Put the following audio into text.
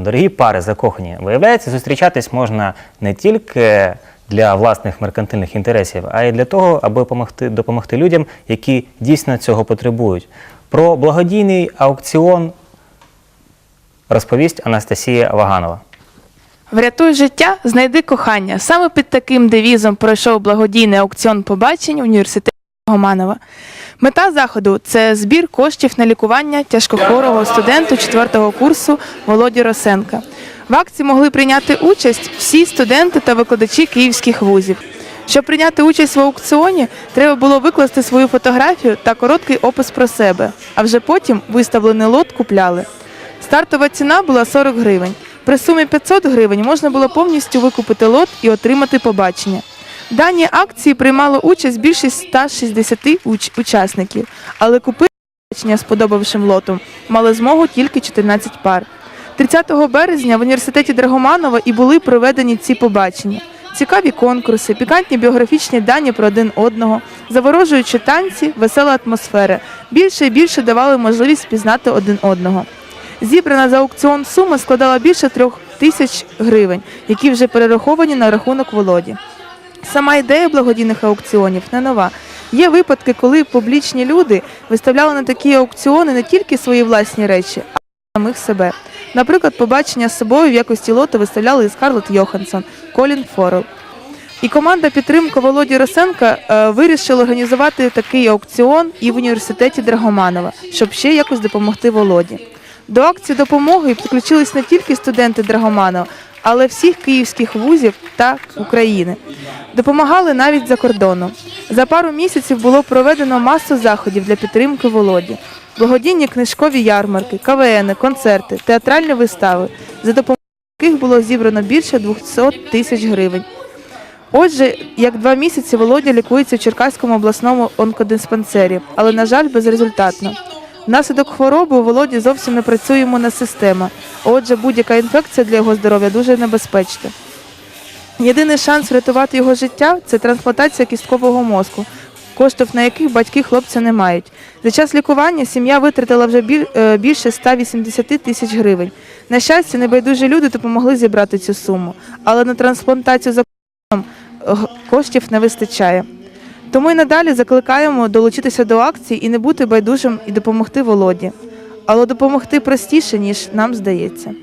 Дорогі пари закохані, виявляється, зустрічатись можна не тільки для власних меркантильних інтересів, а й для того, аби допомогти, допомогти людям, які дійсно цього потребують. Про благодійний аукціон розповість Анастасія Ваганова. Врятуй життя, знайди кохання. Саме під таким девізом пройшов благодійний аукціон побачень університету Гоманова. Мета заходу це збір коштів на лікування тяжкохворого студенту 4-го курсу Володі Росенка. В акції могли прийняти участь всі студенти та викладачі київських вузів. Щоб прийняти участь в аукціоні, треба було викласти свою фотографію та короткий опис про себе, а вже потім виставлений лот купляли. Стартова ціна була 40 гривень. При сумі 500 гривень можна було повністю викупити лот і отримати побачення. В даній акції приймало участь більше 160 уч- учасників, але купити з подобавшим лотом мали змогу тільки 14 пар. 30 березня в університеті Драгоманова і були проведені ці побачення. Цікаві конкурси, пікантні біографічні дані про один одного, заворожуючі танці, весела атмосфера. Більше і більше давали можливість пізнати один одного. Зібрана за аукціон сума складала більше трьох тисяч гривень, які вже перераховані на рахунок Володі. Сама ідея благодійних аукціонів не нова. Є випадки, коли публічні люди виставляли на такі аукціони не тільки свої власні речі, а й самих себе. Наприклад, побачення з собою в якості лоту виставляли і Скарлетт Йоханссон, Колін Форел. І команда підтримки Володі Росенка е, вирішила організувати такий аукціон і в університеті Драгоманова, щоб ще якось допомогти Володі. До акції допомоги підключились не тільки студенти Драгоманова, але всіх київських вузів та України. Допомагали навіть за кордоном. За пару місяців було проведено масу заходів для підтримки Володі. Благодійні книжкові ярмарки, КВН, концерти, театральні вистави, за допомогою яких було зібрано більше 200 тисяч гривень. Отже, як два місяці Володя лікується в Черкаському обласному онкодиспансері, але, на жаль, безрезультатно. Внаслідок хвороби у Володі зовсім не працює імунна система. Отже, будь-яка інфекція для його здоров'я дуже небезпечна. Єдиний шанс врятувати його життя це трансплантація кісткового мозку, коштів на яких батьки хлопця не мають. За час лікування сім'я витратила вже е, більше 180 тисяч гривень. На щастя, небайдужі люди допомогли зібрати цю суму, але на трансплантацію за е, коштів не вистачає. Тому і надалі закликаємо долучитися до акції і не бути байдужим і допомогти Володі. Але допомогти простіше, ніж нам здається.